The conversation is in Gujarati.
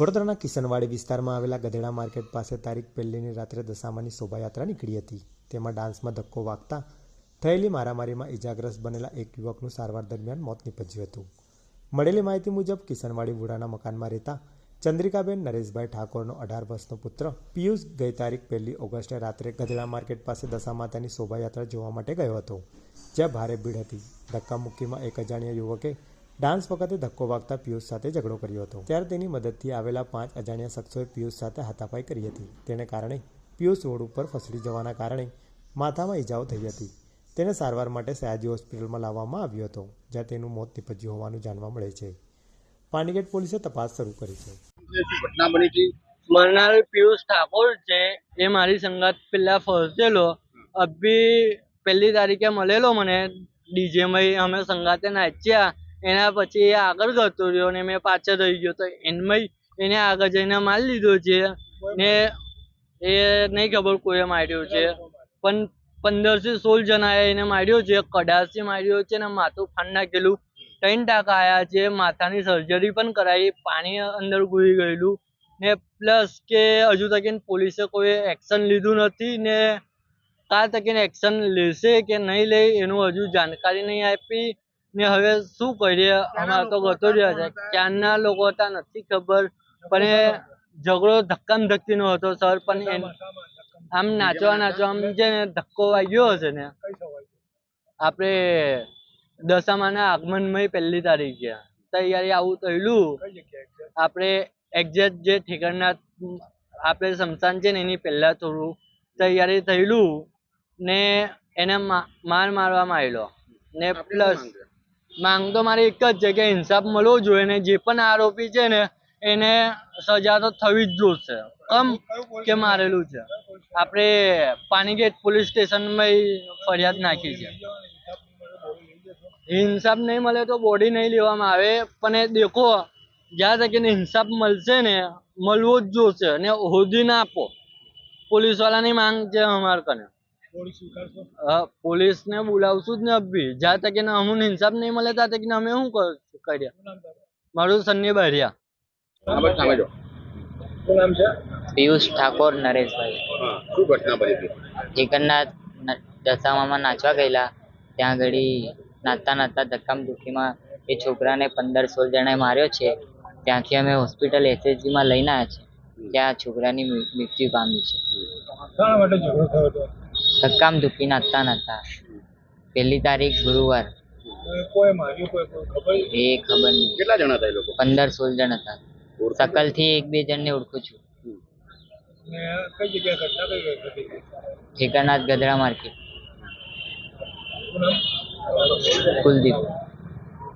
વડોદરાના કિશનવાડી વિસ્તારમાં આવેલા ગધેડા માર્કેટ પાસે તારીખ પહેલીની રાત્રે દશામાની શોભાયાત્રા નીકળી હતી. તેમાં ડાન્સમાં ધક્કો વાગતા થયેલી મારામારીમાં ઇજાગ્રસ્ત બનેલા એક યુવકનું સારવાર દરમિયાન મોત નીપજ્યું હતું. મળેલી માહિતી મુજબ, કિશનવાડી વુડાના મકાનમાં રહેતા ચંદ્રિકાબેન નરેશભાઈ ઠાકોરનો અઢાર વર્ષનો પુત્ર પિયુષ ગઈ તારીખ પહેલી ઓગસ્ટે રાત્રે ગધેડા માર્કેટ પાસે દશા માતાની શોભાયાત્રા જોવા માટે ગયો હતો, જ્યાં ભારે ભીડ હતી. ધક્કામુક્કીમાં એક અજાણ્યા યુવકે ડાન્સ વખતે ધક્કો વાગતા પિયુષ સાથે ઝઘડો કર્યો હતો. ત્યારે તેની મદદથી આવેલા પાંચ અજાણ્યા શખ્સોએ પિયુષ સાથે હાથાપાઈ કરી હતી. તેને કારણે પિયુષ રોડ ઉપર ફસડી જવાના કારણે માથામાં ઈજાઓ થઈ હતી. તેને સારવાર માટે સયાજી હોસ્પિટલમાં લાવવામાં આવ્યો હતો જ્યાં તેનું મોત નીપજ્યું હોવાનું જાણવા મળે છે. પાનીગેટ પોલીસે તપાસ શરૂ કરી છે. ઘટના બની હતી? મરનાર પિયુષ ઠાકોર છે. એ મારી સંગાત પેલા ફસેલો અભી પહેલી તારીખે મળેલો મને. ડીજે માં અમે સંગાતે નાચ્યા. એના પછી એ આગળ જતો રહ્યો ને મેં પાછળ રહી ગયો તો એનમાં એને આગળ જઈને મારી લીધો છે. ને એ નહીં ખબર કોઈએ માર્યો છે. પણ પંદરથી સોળ જણાએ એને માર્યો છે. કડાસથી માર્યો છે ને માથું ફાડી નાખેલું. ત્રણ ટાંકા આયા છે. માથાની સર્જરી પણ કરાવી પાણી અંદર ઘૂસી ગયેલું. ને પ્લસ કે હજુ તકીન પોલીસે કોઈ એક્શન લીધું નથી ને કાલ તકીન એક્શન લેશે કે નહીં લે એનું હજુ જાણકારી નહીં આપી. ને હવે શું કરીએ? અમારે તો ગતો રહ્યા છે. ક્યારના લોકો હતા નથી ખબર પણ એ ઝઘડો ધક્કામ ધક્કીનો હતો સર પણ આમ નાચવા નાચવા આમ છે ને ધક્કો વાગ્યો હશે ને. આપણે દશામાના આગમનમાં પહેલી તારીખે તૈયારી આવું થયેલું. આપણે એક્ઝેક્ટ જે ઠેકાણના આપણે સમસાન છે ને એની પહેલા થોડું તૈયારી થયેલું ને એને માર મારવામાં આવેલો. ને પ્લસ માંગ તો મારી એક જ છે કે ઇન્સાફ મળવો જોઈએ ને જે પણ આરોપી છે ને, એને સજા તો થવી જ જોશે કમ? કે મારેલું છે. આપણે પાણીગેટ પોલીસ સ્ટેશનમાં ફરિયાદ નાખી છે. ઇન્સાફ નહીં મળે તો બોડી નહીં લેવામાં આવે. પણ એ દેખો, જ્યાં તકીને ઇન્સાફ મળશે ને, મળવો જ જોશે ને હોદી ના આપો. પોલીસ વાળાની માંગ છે અમારે કને. પોલીસ ને બોલાવશું જ ને અભી જ્યાં તકીને અમને ઇન્સાફ નહીં મળે ત્યાં તકીને અમે શું કર્યા? મારું સન્ની બારિયા હા બસ સામે જો પિયુષ ઠાકોર નરેશભાઈ. શું ઘટના બની દશામામાં નાચવા ગયેલા. ત્યાં ઘડી નાચતા નાચતા ધક્કામ દુખીમાં એ છોકરાને પંદર સોળ જણાએ માર્યો છે. ત્યાંથી અમે હોસ્પિટલ એસએચજીમાં લઈને આવ્યા છે. ત્યાં છોકરાની મૃત્યુ પામી છે. ધક્કામ ધુક્કી નાચતા નતા પહેલી તારીખ ગુરુવાર. કોઈ માર્યું કોઈ કોઈ ખબર? એ ખબર નહીં. કેટલા જણા હતા એ લોકો? પંદર સોળ જણ હતા. સકલથી એક બે જણ ને ઓળખું છું ઠેકાનાથ ગધરા માર્કેટ. કુલદીપ.